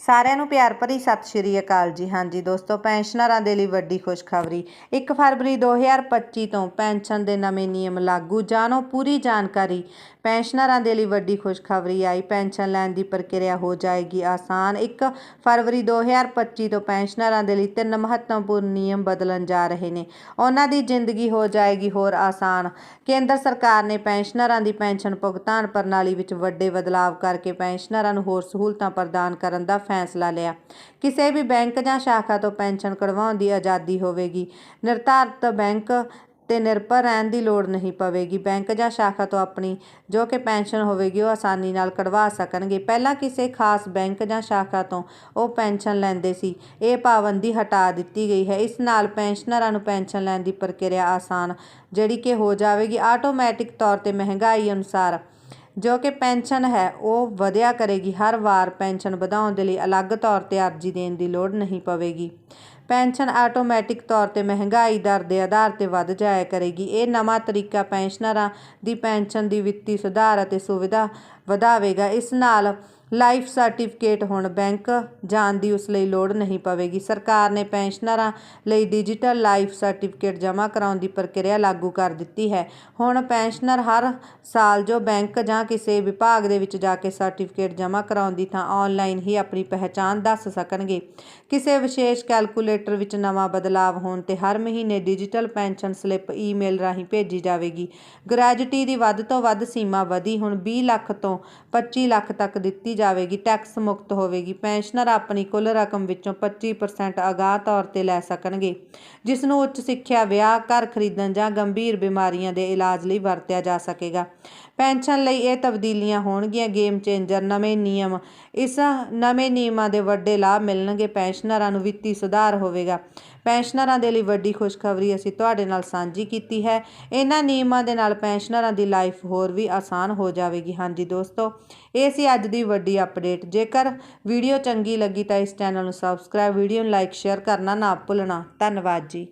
ਸਾਰਿਆਂ ਨੂੰ ਪਿਆਰ ਭਰੀ ਸਤਿ ਸ਼੍ਰੀ ਅਕਾਲ ਜੀ। ਹਾਂਜੀ ਦੋਸਤੋ, ਪੈਨਸ਼ਨਰਾਂ ਦੇ ਲਈ ਵੱਡੀ ਖੁਸ਼ਖਬਰੀ। 1 ਫਰਵਰੀ 2025 ਤੋਂ ਪੈਨਸ਼ਨ ਦੇ ਨਵੇਂ ਨਿਯਮ ਲਾਗੂ। ਜਾਣੋ, ਪੂਰੀ ਜਾਣਕਾਰੀ ਪੈਨਸ਼ਨਰਾਂ ਦੇ ਲਈ ਵੱਡੀ ਖੁਸ਼ਖਬਰੀ ਆਈ। ਪੈਨਸ਼ਨ ਲੈਣ ਦੀ ਪ੍ਰਕਿਰਿਆ ਹੋ ਜਾਏਗੀ ਆਸਾਨ। 1 ਫਰਵਰੀ 2025 ਤੋਂ ਪੈਨਸ਼ਨਰਾਂ ਦੇ ਲਈ ਤਿੰਨ ਮਹੱਤਵਪੂਰਨ ਨਿਯਮ ਬਦਲਣ ਜਾ ਰਹੇ ਨੇ। ਉਹਨਾਂ ਦੀ ਜ਼ਿੰਦਗੀ ਹੋ ਜਾਏਗੀ ਹੋਰ ਆਸਾਨ। ਕੇਂਦਰ ਸਰਕਾਰ ਨੇ ਪੈਨਸ਼ਨਰਾਂ ਦੀ ਪੈਨਸ਼ਨ ਭੁਗਤਾਨ ਪ੍ਰਣਾਲੀ ਵਿੱਚ ਵੱਡੇ ਬਦਲਾਵ ਕਰਕੇ ਪੈਨਸ਼ਨਰਾਂ ਨੂੰ ਹੋਰ ਸਹੂਲਤਾਂ ਪ੍ਰਦਾਨ ਕਰਨ ਦਾ ਫੈਸਲਾ ਲਿਆ। ਕਿਸੇ ਵੀ ਬੈਂਕ ਜਾਂ ਸ਼ਾਖਾ ਤੋਂ ਪੈਨਸ਼ਨ ਕਢਵਾਉਣ ਦੀ ਆਜ਼ਾਦੀ ਹੋਵੇਗੀ। ਨਿਰਧਾਰਤ ਬੈਂਕ ਤੇ ਨਿਰਭਰ ਰਹਿਣ ਦੀ ਲੋੜ ਨਹੀਂ ਪਵੇਗੀ। ਬੈਂਕ ਜਾਂ ਸ਼ਾਖਾ ਤੋਂ ਆਪਣੀ ਜੋ ਕਿ ਪੈਨਸ਼ਨ ਹੋਵੇਗੀ, ਉਹ ਆਸਾਨੀ ਨਾਲ ਕਢਵਾ ਸਕਣਗੇ। ਪਹਿਲਾਂ ਕਿਸੇ ਖਾਸ ਬੈਂਕ ਜਾਂ ਸ਼ਾਖਾ ਤੋਂ ਉਹ ਪੈਨਸ਼ਨ ਲੈਂਦੇ ਸੀ। ਇਹ ਪਾਬੰਦੀ ਹਟਾ ਦਿੱਤੀ ਗਈ ਹੈ। ਇਸ ਨਾਲ ਪੈਨਸ਼ਨਰਾਂ ਨੂੰ ਪੈਨਸ਼ਨ ਲੈਣ ਦੀ ਪ੍ਰਕਿਰਿਆ ਆਸਾਨ, ਜਿਹੜੀ ਕਿ ਹੋ ਜਾਵੇਗੀ। ਆਟੋਮੈਟਿਕ ਤੌਰ ਤੇ ਮਹਿੰਗਾਈ ਅਨੁਸਾਰ ਜੋ ਕਿ ਪੈਨਸ਼ਨ ਹੈ, ਉਹ ਵਧਿਆ ਕਰੇਗੀ। ਹਰ ਵਾਰ ਪੈਨਸ਼ਨ ਵਧਾਉਣ ਦੇ ਲਈ ਅਲੱਗ ਤੌਰ ਤੇ ਅਰਜ਼ੀ ਦੇਣ ਦੀ ਲੋੜ ਨਹੀਂ ਪਵੇਗੀ। ਪੈਨਸ਼ਨ ਆਟੋਮੈਟਿਕ ਤੌਰ ਤੇ ਮਹਿੰਗਾਈ ਦਰ ਦੇ ਆਧਾਰ ਤੇ ਵੱਧ ਜਾਇਆ ਕਰੇਗੀ। ਇਹ ਨਵਾਂ ਤਰੀਕਾ ਪੈਨਸ਼ਨਰਾਂ ਦੀ ਪੈਨਸ਼ਨ ਦੀ ਵਿੱਤੀ ਸੁਧਾਰ ਅਤੇ ਸੁਵਿਧਾ ਵਧਾਵੇਗਾ। ਇਸ ਨਾਲ ਲਾਈਫ ਸਰਟੀਫਿਕੇਟ ਹੁਣ ਬੈਂਕ ਜਾਣ ਦੀ ਉਸ ਲਈ ਲੋੜ ਨਹੀਂ ਪਵੇਗੀ। ਸਰਕਾਰ ਨੇ ਪੈਨਸ਼ਨਰਾਂ ਲਈ ਡਿਜੀਟਲ ਲਾਈਫ ਸਰਟੀਫਿਕੇਟ ਜਮ੍ਹਾਂ ਕਰਾਉਣ ਦੀ ਪ੍ਰਕਿਰਿਆ ਲਾਗੂ ਕਰ ਦਿੱਤੀ ਹੈ। ਹੁਣ ਪੈਨਸ਼ਨਰ ਹਰ ਸਾਲ ਜੋ ਬੈਂਕ ਜਾਂ ਕਿਸੇ ਵਿਭਾਗ ਦੇ ਵਿੱਚ ਜਾ ਕੇ ਸਰਟੀਫਿਕੇਟ ਜਮ੍ਹਾਂ ਕਰਾਉਣ ਦੀ ਥਾਂ ਆਨਲਾਈਨ ਹੀ ਆਪਣੀ ਪਹਿਚਾਣ ਦੱਸ ਸਕਣਗੇ। ਕਿਸੇ ਵਿਸ਼ੇਸ਼ ਕੈਲਕੂਲੇਟਰ ਵਿੱਚ ਨਵਾਂ ਬਦਲਾਵ ਹੋਣ ਤੇ ਹਰ ਮਹੀਨੇ ਡਿਜੀਟਲ ਪੈਨਸ਼ਨ ਸਲਿੱਪ ਈਮੇਲ ਰਾਹੀਂ ਭੇਜੀ ਜਾਵੇਗੀ। ਗ੍ਰੈਜੂਟੀ ਦੀ ਵੱਧ ਤੋਂ ਵੱਧ ਸੀਮਾ ਵਧੀ ਹੁਣ 20 ਲੱਖ ਤੋਂ 25 ਲੱਖ ਤੱਕ ਦਿੱਤੀ ਜਾਵੇਗੀ ਟੈਕਸ ਮੁਕਤ ਹੋਵੇਗੀ ਪੈਨਸ਼ਨਰ ਆਪਣੀ ਕੁੱਲ ਰਕਮ ਵਿੱਚੋਂ 25% ਅਗਾਹ ਤੌਰ ਤੇ ਲੈ ਸਕਣਗੇ ਜਿਸ ਨੂੰ ਉੱਚ ਸਿੱਖਿਆ, ਵਿਆਹ, ਘਰ ਖਰੀਦਣ ਜਾਂ ਗੰਭੀਰ ਬਿਮਾਰੀਆਂ ਦੇ ਇਲਾਜ ਲਈ ਵਰਤਿਆ ਜਾ ਸਕੇਗਾ। ਪੈਨਸ਼ਨ ਲਈ ਇਹ ਤਬਦੀਲੀਆਂ ਹੋਣਗੀਆਂ ਗੇਮ ਚੇਂਜਰ ਨਵੇਂ ਨਿਯਮ, ਇਸ ਨਵੇਂ ਨਿਯਮਾਂ ਦੇ ਵੱਡੇ ਲਾਭ ਮਿਲਣਗੇ, ਪੈਨਸ਼ਨਰਾਂ ਨੂੰ ਵਿੱਤੀ ਸੁਧਾਰ ਹੋਵੇਗਾ। ਪੈਨਸ਼ਨਰਾਂ ਦੇ ਲਈ ਵੱਡੀ ਖੁਸ਼ਖਬਰੀ ਅਸੀਂ ਤੁਹਾਡੇ ਨਾਲ ਸਾਂਝੀ ਕੀਤੀ ਹੈ। ਇਹਨਾਂ ਨਿਯਮਾਂ ਦੇ ਨਾਲ ਪੈਨਸ਼ਨਰਾਂ ਦੀ ਲਾਈਫ ਹੋਰ ਵੀ ਆਸਾਨ ਹੋ ਜਾਵੇਗੀ। ਹਾਂਜੀ ਦੋਸਤੋ, ਇਹ ਸੀ ਅੱਜ ਦੀ ਵੱਡੀ ਵੱਡੀ ਅਪਡੇਟ। ਜੇਕਰ ਵੀਡੀਓ ਚੰਗੀ ਲੱਗੀ ਤਾਂ ਇਸ ਚੈਨਲ ਨੂੰ ਸਬਸਕ੍ਰਾਈਬ ਵੀਡੀਓ ਨੂੰ ਲਾਈਕ ਸ਼ੇਅਰ ਕਰਨਾ ਨਾ ਭੁੱਲਣਾ। ਧੰਨਵਾਦ ਜੀ।